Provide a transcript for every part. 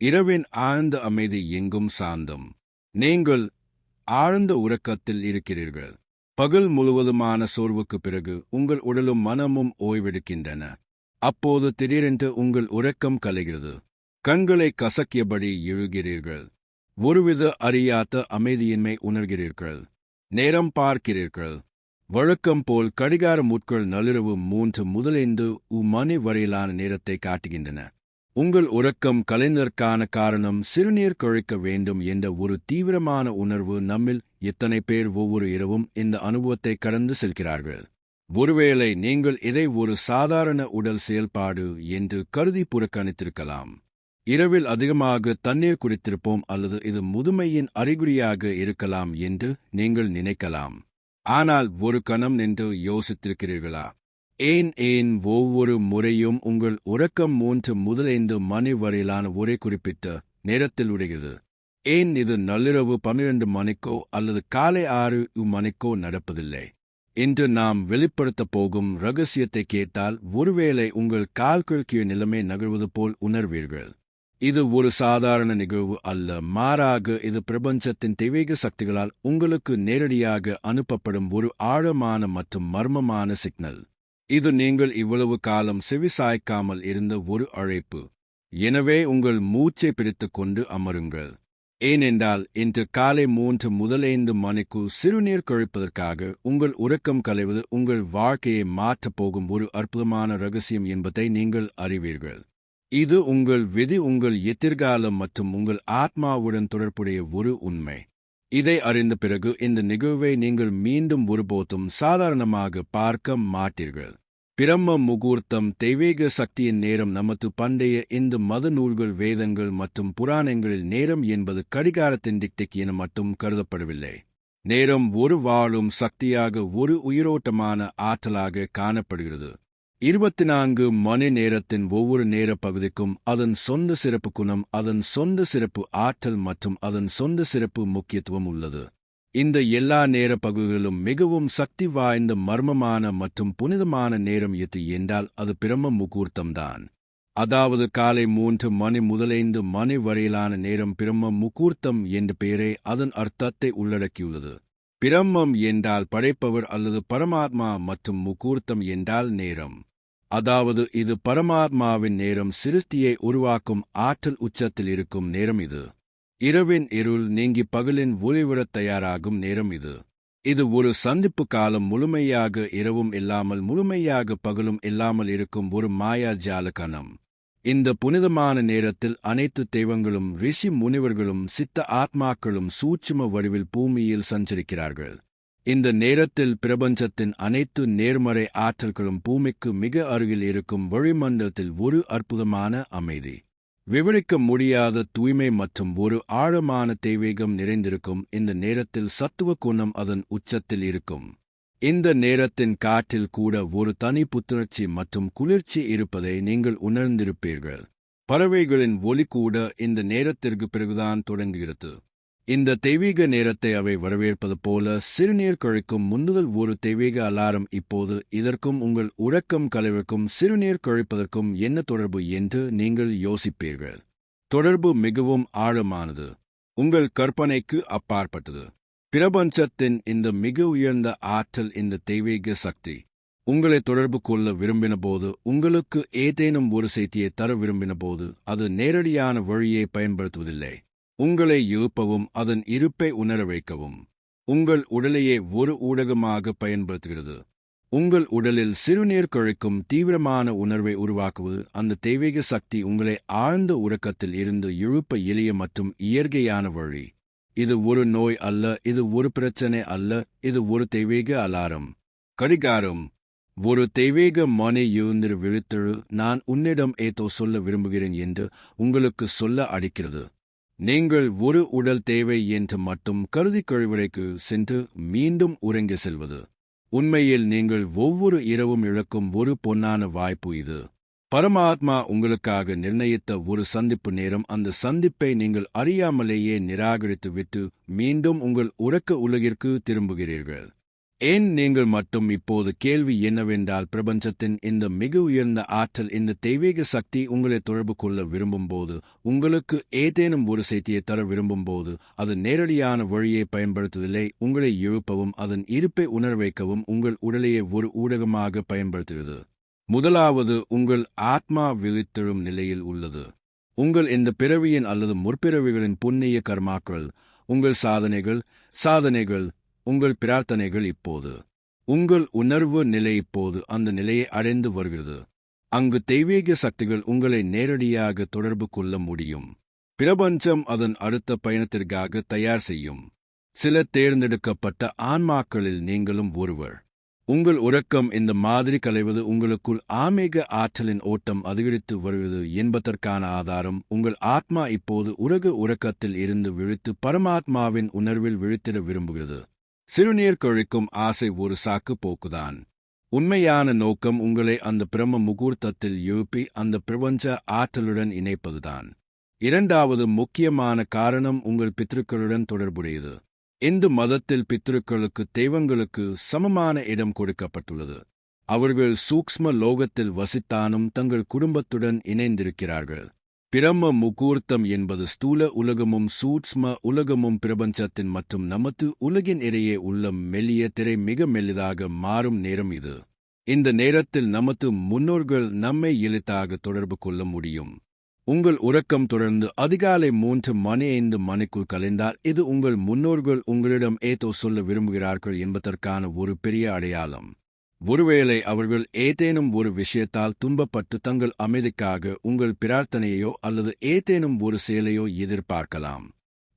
இரவின் ஆழ்ந்த அமைதி எங்கும் சாந்தம். நீங்கள் ஆழ்ந்த உறக்கத்தில் இருக்கிறீர்கள். பகல் முழுவதுமான சோர்வுக்கு பிறகு உங்கள் உடலும் மனமும் ஓய்வெடுக்கின்றன. அப்போது திடீரென்று உங்கள் உறக்கம் கலைகிறது. கண்களை கசக்கியபடி எழுகிறீர்கள். ஒருவித அறியாத அமைதியின்மை உணர்கிறீர்கள். நேரம் பார்க்கிறீர்கள். வழக்கம் போல் கடிகார முட்கள் நள்ளிரவு மூன்று முதலைந்து மணி வரையிலான நேரத்தை காட்டுகின்றன. உங்கள் உறக்கம் கலைஞருக்கான காரணம் சிறுநீர் கழிக்க வேண்டும் என்ற ஒரு தீவிரமான உணர்வு நம்மில் எத்தனை பேர் ஒவ்வொரு இரவும் இந்த அனுபவத்தை கடந்து செல்கிறார்கள். ஒருவேளை நீங்கள் இதை ஒரு சாதாரண உடல் செயல்பாடு என்று கருதி புறக்கணித்திருக்கலாம். இரவில் அதிகமாக தண்ணீர் குடித்திருப்போம் அல்லது இது முதுமையின் அறிகுறியாக இருக்கலாம் என்று நீங்கள் நினைக்கலாம். ஆனால் ஒரு கணம் நின்று யோசித்திருக்கிறீர்களா? ஏன் ஏன் ஒவ்வொரு முறையும் உங்கள் உறக்கம் மூன்று முதலைந்து மணி வரையிலான ஒரே குறிப்பிட்ட நேரத்தில் உடைகிறது ஏன் இது நள்ளிரவு பன்னிரண்டு மணிக்கோ அல்லது காலை ஆறு மணிக்கோ நடப்பதில்லை? இன்று நாம் வெளிப்படுத்தப் போகும் ரகசியத்தை கேட்டால் ஒருவேளை உங்கள் கால் கீழ் நிலைமை நகர்வது போல் உணர்வீர்கள். இது ஒரு சாதாரண நிகழ்வு அல்ல மாறாக இது பிரபஞ்சத்தின் தெய்வீக சக்திகளால் உங்களுக்கு நேரடியாக அனுப்பப்படும் ஒரு ஆழமான மற்றும் மர்மமான சிக்னல். இது நீங்கள் இவ்வளவு காலம் செவிசாய்க்காமல் இருந்த ஒரு அழைப்பு. எனவே உங்கள் மூச்சை பிடித்து கொண்டு அமருங்கள். ஏனென்றால் இன்று காலை மூன்று முதலைந்து மணிக்கு சிறுநீர் கழிப்பதற்காக உங்கள் உறக்கம் கலைவது உங்கள் வாழ்க்கையை மாற்றப் போகும் ஒரு அற்புதமான ரகசியம் என்பதை நீங்கள் அறிவீர்கள். இது உங்கள் விதி உங்கள் எதிர்காலம் மற்றும் உங்கள் ஆத்மாவுடன் தொடர்புடைய ஒரு உண்மை. இதை அறிந்த பிறகு இந்த நிகழ்வை நீங்கள் மீண்டும் ஒருபோதும் சாதாரணமாக பார்க்க மாட்டீர்கள். பிரம்ம முகூர்த்தம் தெய்வீக சக்தியின் நேரம் நமது பண்டைய இந்த மத நூல்கள் வேதங்கள் மற்றும் புராணங்களில் நேரம் என்பது கடிகாரத்தின் திக்திக் என மட்டும் கருதப்படவில்லை. நேரம் ஒரு வாழும் சக்தியாக ஒரு உயிரோட்டமான ஆற்றலாக காணப்படுகிறது. இருபத்தி நான்கு மணி நேரத்தின் ஒவ்வொரு நேர பகுதிக்கும் அதன் சொந்த சிறப்பு குணம் அதன் சொந்த சிறப்பு ஆற்றல் மற்றும் அதன் சொந்த சிறப்பு முக்கியத்துவம் உள்ளது. இந்த எல்லா நேர பகுதிகளும் மிகவும் சக்தி வாய்ந்த மர்மமான மற்றும் புனிதமான நேரம் எது என்றால் அது பிரம்ம முகூர்த்தம்தான். அதாவது காலை மூன்று மணி முதலைந்து மணி வரையிலான நேரம் பிரம்ம முகூர்த்தம் என்ற பெயரே அதன் அர்த்தத்தை உள்ளடக்கியுள்ளது. பிரம்மம் என்றால் படைப்பவர் அல்லது பரமாத்மா மற்றும் முகூர்த்தம் என்றால் நேரம். அதாவது இது பரமாத்மாவின் நேரம் சிருஷ்டியை உருவாக்கும் ஆற்றல் உச்சத்தில் இருக்கும் நேரம் இது. இரவின் இருள் நீங்கி பகலின் ஒளிவிடத் தயாராகும் நேரம் இது. இது ஒரு சந்திப்பு காலம் முழுமையாக இரவும் இல்லாமல் முழுமையாக பகலும் இல்லாமல் இருக்கும் ஒரு மாயா ஜால கணம் இந்த புனிதமான நேரத்தில் அனைத்து தெய்வங்களும் ரிஷி முனிவர்களும் சித்த ஆத்மாக்களும் சூட்சும வடிவில் பூமியில் சஞ்சரிக்கிறார்கள். இந்த நேரத்தில் பிரபஞ்சத்தின் அனைத்து நேர்மறை ஆற்றல்களும் பூமிக்கு மிக அருகில் இருக்கும் வழிமண்டலத்தில் ஒரு அற்புதமான அமைதி. விவரிக்க முடியாத தூய்மை மற்றும் ஒரு ஆழமான தெய்வீகம் நிறைந்திருக்கும் இந்த நேரத்தில் சத்துவ குணம் அதன் உச்சத்தில் இருக்கும். இந்த நேரத்தின் காற்றில் கூட ஒரு தனி புத்துணர்ச்சி மற்றும் குளிர்ச்சி இருப்பதை நீங்கள் உணர்ந்திருப்பீர்கள். பறவைகளின் ஒலி கூட இந்த நேரத்திற்கு பிறகுதான் தொடங்குகிறது. இந்த தெய்வீக நேரத்தை அவை வரவேற்பது போல சிறுநீர் கழிக்கும் முன்னுதல் ஒரு தெய்வீக அலாரம் இப்போது இதற்கும் உங்கள் உறக்கம் கலவிற்கும் சிறுநீர் கழிப்பதற்கும் என்ன தொடர்பு என்று நீங்கள் யோசிப்பீர்கள். தொடர்பு மிகவும் ஆழமானது. உங்கள் கற்பனைக்கு அப்பாற்பட்டது. பிரபஞ்சத்தின் இந்த மிக உயர்ந்த ஆற்றல் இந்த தெய்வீக சக்தி உங்களை தொடர்பு கொள்ள விரும்பின போது உங்களுக்கு ஏதேனும் ஒரு செய்தியை தர விரும்பின போது அது நேரடியான வழியை பயன்படுத்துவதில்லை. உங்களை எழுப்பவும் அதன் இருப்பை உணர வைக்கவும். உங்கள் உடலையே ஒரு ஊடகமாக பயன்படுத்துகிறது. உங்கள் உடலில் சிறுநீர் கழிக்கும் தீவிரமான உணர்வை உருவாக்குவது அந்த தெய்வீக சக்தி உங்களை ஆழ்ந்த உறக்கத்தில் இருந்து எழுப்ப எளிய மற்றும் இயற்கையான வழி. இது ஒரு நோய் அல்ல இது ஒரு பிரச்சனை அல்ல இது ஒரு தெய்வீக அலாரம். கடிகாரம். ஒரு தெய்வீக மனை எழுந்திரு விழித்தெழு நான் உன்னிடம் ஏதோ சொல்ல விரும்புகிறேன் என்று உங்களுக்கு சொல்ல அடிக்கிறது. நீங்கள் ஒரு உடல் தேவை என்று மட்டும் கருதி கழிவறைக்கு சென்று மீண்டும் உறங்கி செல்வது. உண்மையில் நீங்கள் ஒவ்வொரு இரவும் இழக்கும் ஒரு பொன்னான வாய்ப்பு இது. பரமாத்மா உங்களுக்காக நிர்ணயித்த ஒரு சந்திப்பு நேரம் அந்த சந்திப்பை நீங்கள் அறியாமலேயே நிராகரித்து விட்டு மீண்டும் உங்கள் உறக்க உலகிற்கு திரும்புகிறீர்கள். ஏன் நீங்கள் மட்டும் இப்போது கேள்வி என்னவென்றால் பிரபஞ்சத்தின் இந்த மிக உயர்ந்த ஆற்றல் இந்த தெய்வீக சக்தி உங்களை தொடர்பு கொள்ள விரும்பும்போது உங்களுக்கு ஏதேனும் ஒரு செய்தியை தர விரும்பும்போது அது நேரடியான வழியை பயன்படுத்துவதில்லை உங்களை எழுப்பவும் அதன் இருப்பை உணர்வைக்கவும் உங்கள் உடலையே ஒரு ஊடகமாக பயன்படுத்துகிறது. முதலாவது உங்கள் ஆத்மா விழித்தெழும் நிலையில் உள்ளது. உங்கள் இந்த பிறவியின் அல்லது முற்பிறவிகளின் புண்ணிய கர்மாக்கள் உங்கள் சாதனைகள் சாதனைகள் உங்கள் பிரார்த்தனைகள் இப்போது. உங்கள் உணர்வு நிலை இப்போது அந்த நிலையை அடைந்து வருகிறது. அங்கு தெய்வீக சக்திகள் உங்களை நேரடியாக தொடர்பு கொள்ள முடியும். பிரபஞ்சம் அதன் அடுத்த பயணத்திற்காக தயார் செய்யும். சில தேர்ந்தெடுக்கப்பட்ட ஆன்மாக்களில் நீங்களும் ஒருவர். உங்கள் உறக்கம் இந்த மாதிரி கலைவது உங்களுக்குள் ஆமேக ஆற்றலின் ஓட்டம் அதிகரித்து வருவது என்பதற்கான ஆதாரம். உங்கள் ஆத்மா இப்போது உலக உறக்கத்தில் இருந்து விழித்து பரமாத்மாவின் உணர்வில் விழித்திட விரும்புகிறது. சிறுநீர் கழிக்கும் ஆசை ஒரு சாக்கு போக்குதான். உண்மையான நோக்கம் உங்களை அந்த பிரம்ம முகூர்த்தத்தில் எழுப்பி அந்த பிரபஞ்ச ஆற்றலுடன் இணைப்பதுதான். இரண்டாவது முக்கியமான காரணம் உங்கள் பித்ருக்களுடன் தொடர்புடையது. இந்து மதத்தில் பித்ருக்களுக்கு தெய்வங்களுக்கு சமமான இடம் கொடுக்கப்பட்டுள்ளது. அவர்கள் சூக்ஸ்ம லோகத்தில் வசித்தானும் தங்கள் குடும்பத்துடன் இணைந்திருக்கிறார்கள். பிரம்ம முகூர்த்தம் என்பது ஸ்தூல உலகமும் சூட்ஸ்ம உலகமும் பிரபஞ்சத்தின் மற்றும் நமது உலகின் இடையே உள்ள மெல்லிய திரை மிக மெல்லிதாக மாறும் நேரம் இது. இந்த நேரத்தில் நமது முன்னோர்கள் நம்மை எளிதாக தொடர்பு கொள்ள முடியும். உங்கள் உறக்கம் தொடர்ந்து அதிகாலை மூன்று மணி ஐந்து மணிக்குள் கலைந்தால் இது உங்கள் முன்னோர்கள் உங்களிடம் ஏதோ சொல்ல விரும்புகிறார்கள் என்பதற்கான ஒரு பெரிய அடையாளம். ஒருவேளை அவர்கள் ஏதேனும் ஒரு விஷயத்தால் துன்பப்பட்டு தங்கள் அமைதிக்காக உங்கள் பிரார்த்தனையோ அல்லது ஏதேனும் ஒரு செயலையோ எதிர்பார்க்கலாம்.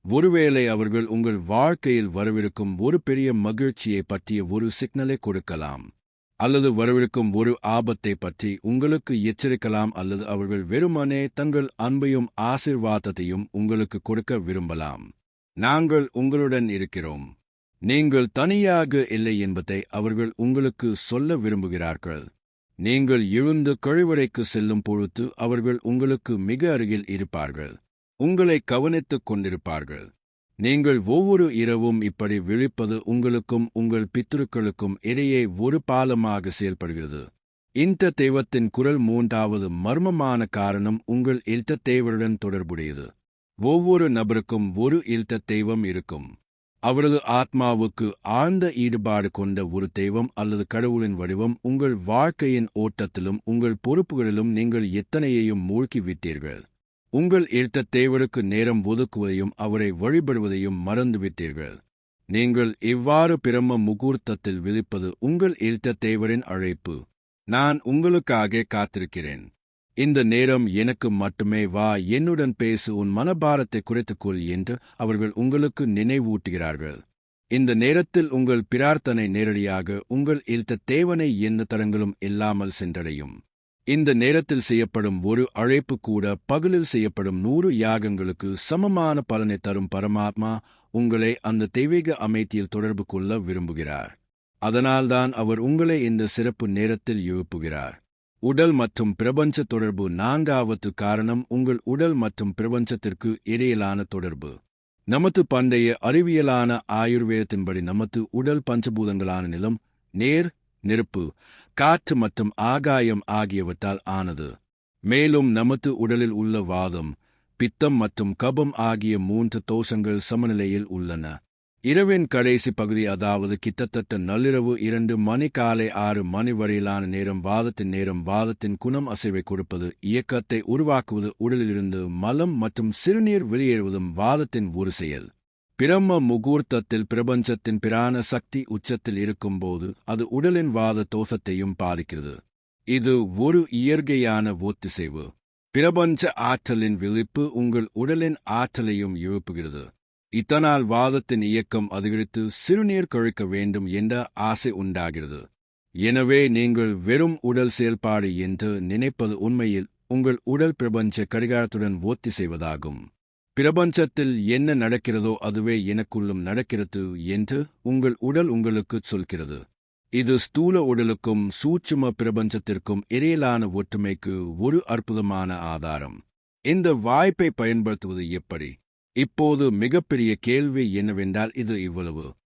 ஒருவேளை அவர்கள் உங்கள் வாழ்க்கையில் வரவிருக்கும் ஒரு பெரிய மகிழ்ச்சியை பற்றிய ஒரு சிக்னலை கொடுக்கலாம். அல்லது வரவிருக்கும் ஒரு ஆபத்தை பற்றி உங்களுக்கு எச்சரிக்கலாம் அல்லது அவர்கள் வெறுமனே தங்கள் அன்பையும் ஆசிர்வாதத்தையும் உங்களுக்கு கொடுக்க விரும்பலாம். நாங்கள் உங்களுடன் இருக்கிறோம். நீங்கள் தனியாக இல்லை என்பதை அவர்கள் உங்களுக்கு சொல்ல விரும்புகிறார்கள். நீங்கள் எழுந்து கழிவறைக்கு செல்லும் பொழுது அவர்கள் உங்களுக்கு மிக அருகில் இருப்பார்கள். உங்களை கவனித்துக் கொண்டிருப்பார்கள். நீங்கள் ஒவ்வொரு இரவும் இப்படி விழிப்பது உங்களுக்கும் உங்கள் பித்ருக்களுக்கும் இடையே ஒரு பாலமாக செயல்படுகிறது. இந்த தெய்வத்தின் குரல் மூன்றாவது மர்மமான காரணம் உங்கள் இல்ட்ட தேவருடன் தொடர்புடையது. ஒவ்வொரு நபருக்கும் ஒரு இல்ட்ட தெய்வம் இருக்கும். அவரது ஆத்மாவுக்கு ஆழ்ந்த ஈடுபாடு கொண்ட ஒரு தெய்வம் அல்லது கடவுளின் வடிவம் உங்கள் வாழ்க்கையின் ஓட்டத்திலும் உங்கள் பொறுப்புகளிலும் நீங்கள் எத்தனையையும் மூழ்கி விட்டீர்கள் உங்கள் இழுத்த தேவருக்கு நேரம் ஒதுக்குவதையும் அவரை வழிபடுவதையும் மறந்துவிட்டீர்கள். நீங்கள் இவ்வாறு பிரம்ம முகூர்த்தத்தில் விதிப்பது உங்கள் இழுத்த தேவரின் அழைப்பு. நான் உங்களுக்காக காத்திருக்கிறேன். இந்த நேரம் எனக்கு மட்டுமே வா என்னுடன் பேசு உன் மனபாரத்தை குறைத்துக்கொள் என்று அவர்கள் உங்களுக்கு நினைவூட்டுகிறார்கள். இந்த நேரத்தில் உங்கள் பிரார்த்தனை நேரடியாக உங்கள் இழுத்த தேவனை எந்த தரங்களும் இல்லாமல் சென்றடையும். இந்த நேரத்தில் செய்யப்படும் ஒரு அழைப்பு கூட பகலில் செய்யப்படும் நூறு யாகங்களுக்கு சமமான பலனை தரும் பரமாத்மா உங்களை அந்த தெய்வீக அமைதியில் தொடர்பு கொள்ள விரும்புகிறார். அதனால்தான் அவர் உங்களை இந்த சிறப்பு நேரத்தில் எழுப்புகிறார். உடல் மற்றும் பிரபஞ்ச தொடர்பு நான்காவது காரணம் உங்கள் உடல் மற்றும் பிரபஞ்சத்திற்கு இடையிலான தொடர்பு. நமது பண்டைய அறிவியலான ஆயுர்வேதத்தின்படி நமது உடல் பஞ்சபூதங்களான நிலம் நேர் நெருப்பு காற்று மற்றும் ஆகாயம் ஆகியவற்றால் ஆனது. மேலும் நமது உடலில் உள்ள வாதம் பித்தம் மற்றும் கபம் ஆகிய மூன்று தோஷங்கள் சமநிலையில் உள்ளன. இரவின் கடைசி பகுதி அதாவது கிட்டத்தட்ட நள்ளிரவு இரண்டு மணி காலை ஆறு மணி வரையிலான நேரம் வாதத்தின் நேரம் வாதத்தின் குணம் அசைவை கொடுப்பது இயக்கத்தை உருவாக்குவது உடலிலிருந்து மலம் மற்றும் சிறுநீர் வெளியேறுவதும் வாதத்தின் ஒரு செயல். பிரம்ம முகூர்த்தத்தில் பிரபஞ்சத்தின் பிரான சக்தி உச்சத்தில் இருக்கும்போது அது உடலின் வாத தோஷத்தையும் பாதிக்கிறது. இது ஒரு இயற்கையான ஒத்திசைவு. பிரபஞ்ச ஆற்றலின் விழிப்பு உங்கள் உடலின் ஆற்றலையும் எழுப்புகிறது. இதனால் வாதத்தின் இயக்கம் அதிகரித்து சிறுநீர் கழிக்க வேண்டும் என்ற ஆசை உண்டாகிறது. எனவே நீங்கள் வெறும் உடல் செயல்பாடு என்று நினைப்பது உண்மையில் உங்கள் உடல் பிரபஞ்ச கடிகாரத்துடன் ஒத்திசைவதாகும். பிரபஞ்சத்தில் என்ன நடக்கிறதோ அதுவே எனக்குள்ளும் நடக்கிறது என்று உங்கள் உடல் உங்களுக்கு சொல்கிறது. இது ஸ்தூல உடலுக்கும் சூட்சும பிரபஞ்சத்திற்கும் இடையிலான ஒற்றுமைக்கு ஒரு அற்புதமான ஆதாரம். இந்த வாய்ப்பை பயன்படுத்துவது எப்படி? இப்போது மிகப்பெரிய கேள்வி என்னவென்றால் இது இவ்வளவு.